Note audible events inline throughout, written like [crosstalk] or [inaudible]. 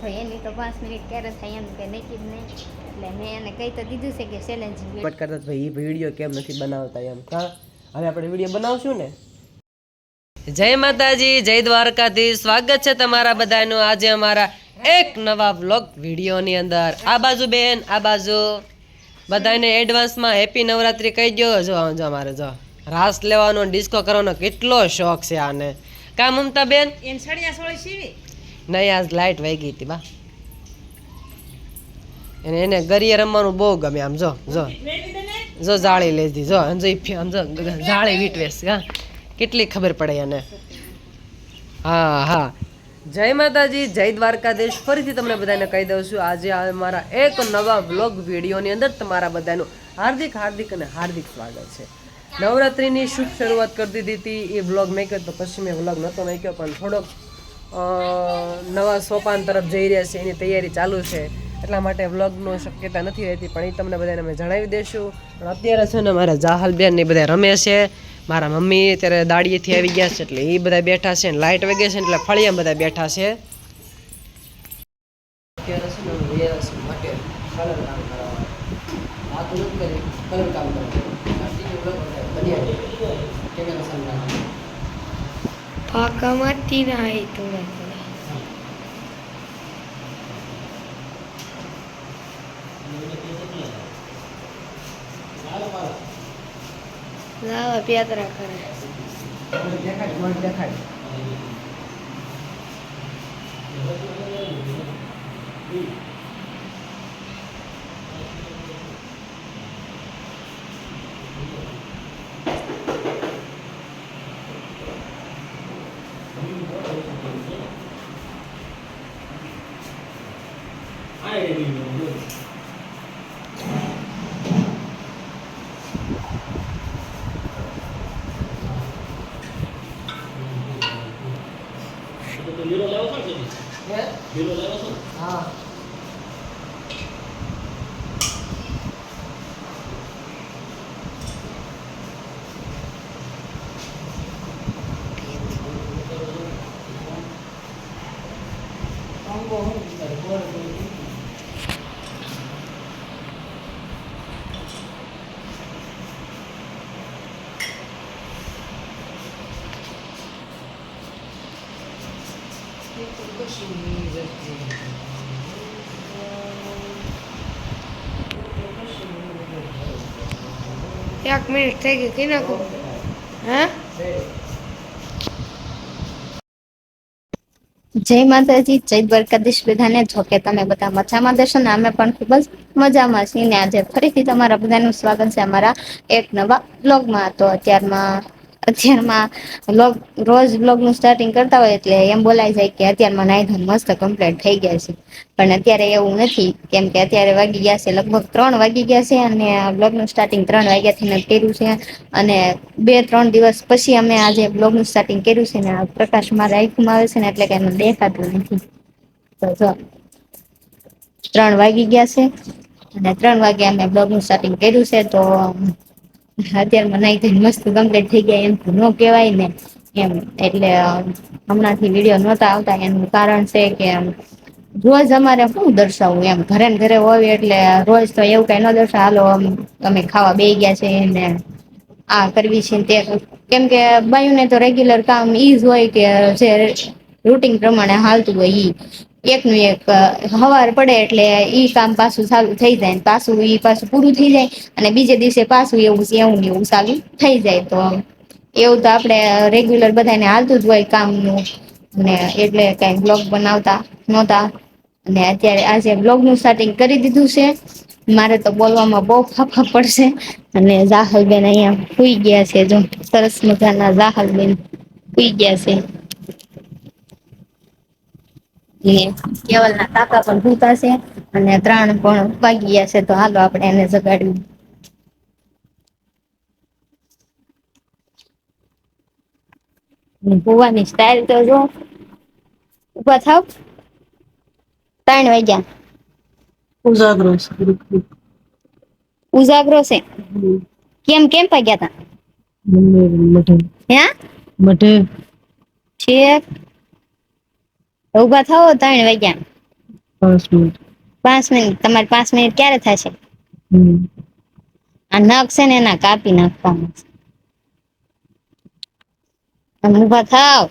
તો એની તો પાંચ મિનિટ ક્યારે થાય એમ કે નક્કી જ નહીં. એટલે મેં એને કહી તો દીધું છે કે ચેલેન્જ બટ કરતા ભાઈ એ વીડિયો કેમ નથી બનાવતા એમ. કા હવે આપણે વીડિયો બનાવશું ને? જય માતાજી જય દ્વારકાધીશ. સ્વાગત છે તમારા બધાનું આજે અમારા એક નવા વ્લોગ વિડીયોની અંદર. આ બાજુ બેન આ બાજુ. બધાને એડવાન્સમાં હેપી નવરાત્રી કહી દો જો જો અમારે જો. રાસ લેવાનો ડિસ્કો કરવાનો કેટલો શોખ છે આને. કા મમતા બેન? નહીં આજ લાઇટ વાગી હતી, બા. એને એને ગરીએ રમવાનું બહુ ગમે આમ, જો જો. જો જાળી લેધી, જો, આમ જો જાળી વીટવેશ હા. કેટલી ખબર પડે એને. હા હા. જય માતાજી, જય દ્વારકાધીશ. ફરીથી તમને બધાને કહી દઉં છું, આજે મારા એક નવા વ્લોગ વિડીયોની અંદર તમારા બધાનું હાર્દિક હાર્દિક અને હાર્દિક સ્વાગત છે. નવરાત્રિની શુભ શરૂઆત કરી દીધી હતી. એ વ્લોગ મેં તો પછી મેં નહોતો મેક્યો, પણ થોડોક નવા સોપાન તરફ જઈ રહ્યા છે, એની તૈયારી ચાલુ છે. એટલા માટે વ્લોગનો શક્યતા નથી રહેતી, પણ એ તમને બધાને અમે જણાવી દઈશું પણ અત્યારે છે ને મારા જાહલબેન ને બધા રમે છે. મારા મમ્મી અત્યારે દાડીએથી આવી ગયા છે, એટલે એ બધા બેઠા છે ને લાઇટ વગે છે એટલે ફળિયા બધા બેઠા છે. અત્યારે છે કેમેરા સામે પાકામાંથી થોડા થોડા લાવા પ્યાતરા કરે દેખાડ મને દેખાડ હા એક મિનિટ થઈ ગઈ, કઈ નાખું? જય માતાજી, જય દ્વારકાધીશ બધાને. જો કે તમે બધા મજામાં દેશો ને, અમે પણ ખૂબ જ મજામાં છીએ ને, આજે ફરીથી તમારા બધાનું સ્વાગત છે અમારા એક નવા બ્લોગમાં તો અત્યારમાં અત્યારમાં બ્લોગ રોજ બ્લોગનું સ્ટાર્ટિંગ કરતા હોય એટલે એમ બોલાય જાય કે અત્યારમાં નાઈ મસ્ત કમ્પ્લીટ થઈ ગયા છે. પણ અત્યારે એવું નથી, કેમ કે અત્યારે વાગી ગયા છે, લગભગ ત્રણ વાગી ગયા છે અને બ્લોગનું સ્ટાર્ટિંગ ત્રણ વાગ્યાથી કર્યું છે. અને બે ત્રણ દિવસ પછી અમે આજે બ્લોગનું સ્ટાર્ટિંગ કર્યું છે ને પ્રકાશ મારા આંખમાં આવે છે ને એટલે કે એનું દેખાતું નથી. તો જો, ત્રણ વાગી ગયા છે અને ત્રણ વાગે અમે બ્લોગનું સ્ટાર્ટિંગ કર્યું છે તો અત્યારમાં નાઈ ધોઈને મસ્ત કમ્પ્લીટ થઈ ગયા એમ ન કહેવાય ને. એમ એટલે હમણાંથી વીડિયો નહોતા આવતા, એનું કારણ છે કે રોજ અમારે શું દર્શાવવું એમ? ઘરે ને ઘરે હોય એટલે રોજ તો એવું કઈ ન દર્શાવ હાલો, અમે ખાવા બે ગયા છે ને આ કરવી છે તે કેમ કે બાયુને તો રેગ્યુલર કામ ઈ જ હોય કે જે રૂટિન પ્રમાણે હાલતું હોય ઈ. એકનું એક હવાર પડે એટલે ઈ કામ પાછું ચાલુ થઈ જાય પાછું ઈ પાછું પૂરું થઈ જાય અને બીજે દિવસે પાછું એવું એવું ને એવું ચાલુ થઈ જાય. તો એવું તો આપણે રેગ્યુલર બધાને હાલતું જ હોય કામનું ને એટલે કઈ બ્લોગ બનાવતા નહોતા. અને અત્યારે આજે બ્લોગનું સ્ટાર્ટિંગ કરી દીધું છે. મારે તો બોલવામાં બહુ ફાફા પડશે. અને જાહલબેન અહીંયા સુઈ ગયા છે જો. સરસ મજાના જાહલબેન સુઈ ગયા છે. ને કેવલના કાકા પણ ભૂતા છે અને ત્રણ પણ વાગી ગયા છે તો હાલો આપણે એને જગાડ્યું ભૂવાની સ્ટાઇલ તો જો. ઊભા થાવ. ત્રણ વાગ્યા. ઉજાગરો ઉજાગરો છે? કેમ કેમ પાગ્યા તા? હે? મઢે. છે. ઊભા થવો ત્રણ વાગ્યા. પાંચ મિનિટ. પાંચ મિનિટ તમારે પાંચ મિનિટ ક્યારે થશે? આ નખ છે ને એના કાપી નાખવાના છે. આમ ઊભા થાવ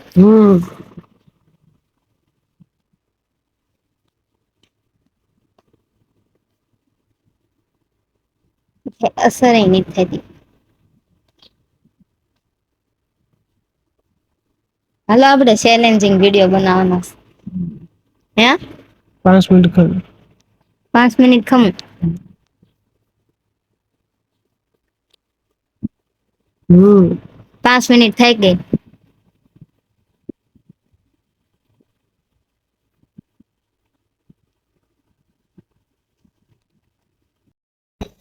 અસર નહીં થતી. હાલો આપણે ચેલેન્જિંગ વીડિયો બનાવવાનો છે. હે? પાંચ મિનિટ ખરું. પાંચ મિનિટ ખમું. હમ. પાંચ મિનિટ થઈ ગઈ.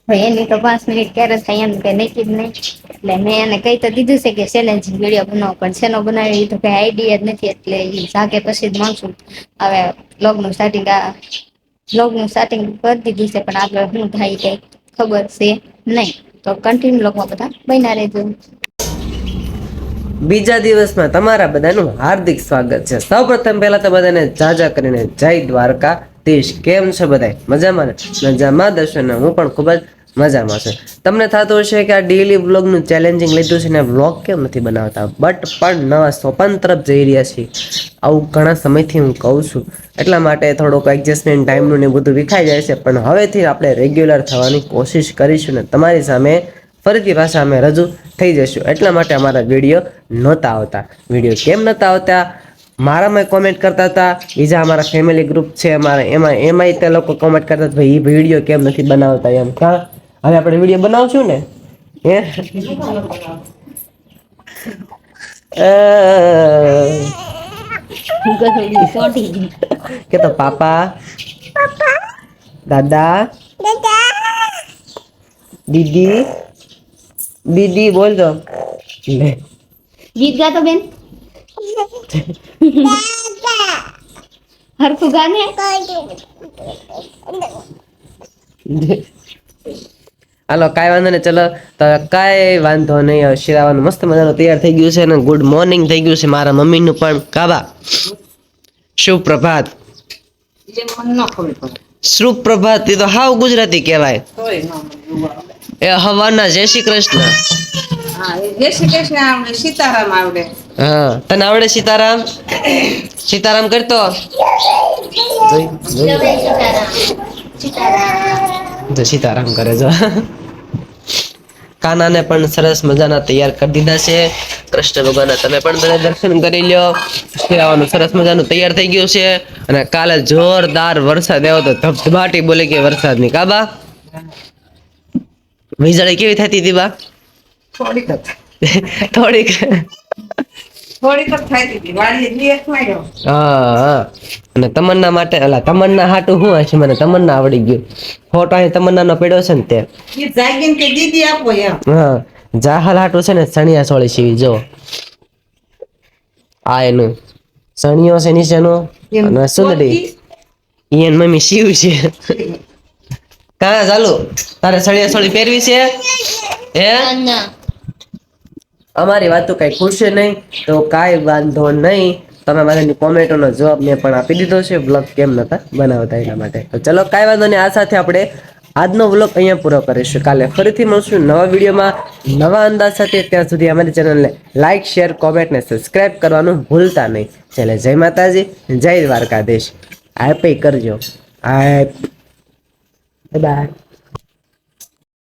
એની તો પાંચ મિનિટ ક્યારે થાય એમ કઈ નક્કી જ નહીં. એટલે મેં એને કહી તો દીધું છે કે ચેલેન્જિંગ વીડિયો બનાવો, પણ શેનો બનાવી એ તો કઈ આઈડિયા જ નથી, એટલે એ જાગે પછી જ માનશું હવે બ્લોગનું સ્ટાર્ટિંગ આ બ્લોગનું સ્ટાર્ટિંગ કરી દીધું છે, પણ આગળ શું થાય કઈ ખબર છે નહીં. તો કન્ટિન્યુ બ્લોગમાં બધા બન્યા રહેજો. બીજા દિવસમાં તમારા બધાનું હાર્દિક સ્વાગત છે. સૌપ્રથમ પહેલા તો બધાને જાજા કરીને જય દ્વારકા. દેશ કેમ છે બધા મજામાં મજામાં દર્શન હું પણ ખૂબ જ મજામાં છે. તમને થતું હશે કે આ ડેલી બ્લોગનું ચેલેન્જિંગ લીધું છે ને બ્લોગ કેમ નથી બનાવતા? બટ પણ નવા સોપાન તરફ જઈ રહ્યા છીએ. આવું ઘણા સમયથી હું કહું છું. એટલા માટે થોડોક એડજસ્ટમેન્ટ ટાઈમનું ને બધું વિખાઈ જાય છે. પણ હવેથી આપણે રેગ્યુલર થવાની કોશિશ કરીશું ને તમારી સામે ફરીથી પાછા અમે રજૂ થઈ જશું એટલા માટે અમારા વીડિયો નહોતા આવતા. વીડિયો કેમ નહોતા આવતા? મારામાં કોમેન્ટ કરતા હતા. બીજા અમારા ફેમિલી ગ્રુપ છે અમારા. એમાં એમાંય તે લોકો કોમેન્ટ કરતા હતા, ભાઈ એ વીડિયો કેમ નથી બનાવતા? એમ. કા હવે આપણે વીડિયો બનાવશું ને? હે અ, ચોટી ગઈ કે તો પાપા? દાદા? દીદી? દીદી બોલ તો. લે. ગીત ગાતો બેન? હરખું ગાને? હાલો, કાંઈ વાંધો નહીં, ચલો. તો કાંઈ વાંધો નહીં શિરાવાનું મસ્ત મજાનું તૈયાર થઈ ગયું છે અને ગુડ મોર્નિંગ થઈ ગયું છે મારા મમ્મીનું પણ. કાબા શુભ પ્રભાત શુભ પ્રભાત એ તો હાવ ગુજરાતી કહેવાય. એ હવાના જય શ્રી કૃષ્ણ. જય શ્રી કૃષ્ણ સીતારામ? આવડે હા તને આવડે સીતારામ. સીતારામ. કરતો જોઈ જો સીતારામ કરે છે કાનાને પણ સરસ મજાના તૈયાર કરી દીધા છે. કૃષ્ણ ભગવાનના તમે પણ બધા દર્શન કરી લ્યો. આવવાનું સરસ મજાનું તૈયાર થઈ ગયું છે. અને કાલે જોરદાર વરસાદ આવ્યો તો ધબધબાટી બોલે કે વરસાદની કાબા વીજળી કેવી થતી હતી બા? થોડીક [laughs] થોડીક. અને તમન્ના માટે અલા તમન્ના હાટું શું હશે? મને તમન્ના આવડી ગયું. ફોટો અહીં તમન્નાનો પડ્યો છે ને તે. એ જાગીને કે દીદી આપો એમ. હા. જાહલ હાટું છે ને સણિયા સોળી સીવી જો. આ એનું. સણિયો છે નીચેનો. અને સુંદરી. ઈયન એન મમ્મી શિવ છે. [laughs] કા ચાલુ. તારે સણિયા સોળી પહેરવી છે? હે? અમારી વાતો કઈ ખુલશે નહીં, તો કાંઈ વાંધો નહીં. તમે બધાની કોમેન્ટોનો જવાબ મેં પણ આપી દીધો છે બ્લોગ કેમ નતા બનાવતા એના માટે. તો ચલો, કાંઈ વાંધો નહીં, આ સાથે આપણે આજનો વ્લોગ અહીંયા પૂરો કરીશું. કાલે ફરીથી મળશું નવા વિડીયોમાં, નવા અંદાજ સાથે. ત્યાં સુધી અમારી ચેનલને લાઇક શેર, કોમેન્ટ ને સબસ્ક્રાઇબ કરવાનું ભૂલતા નહીં. ચાલે, જય માતાજી, જય દ્વારકાધીશ. આપે કરજો. આપ બાય.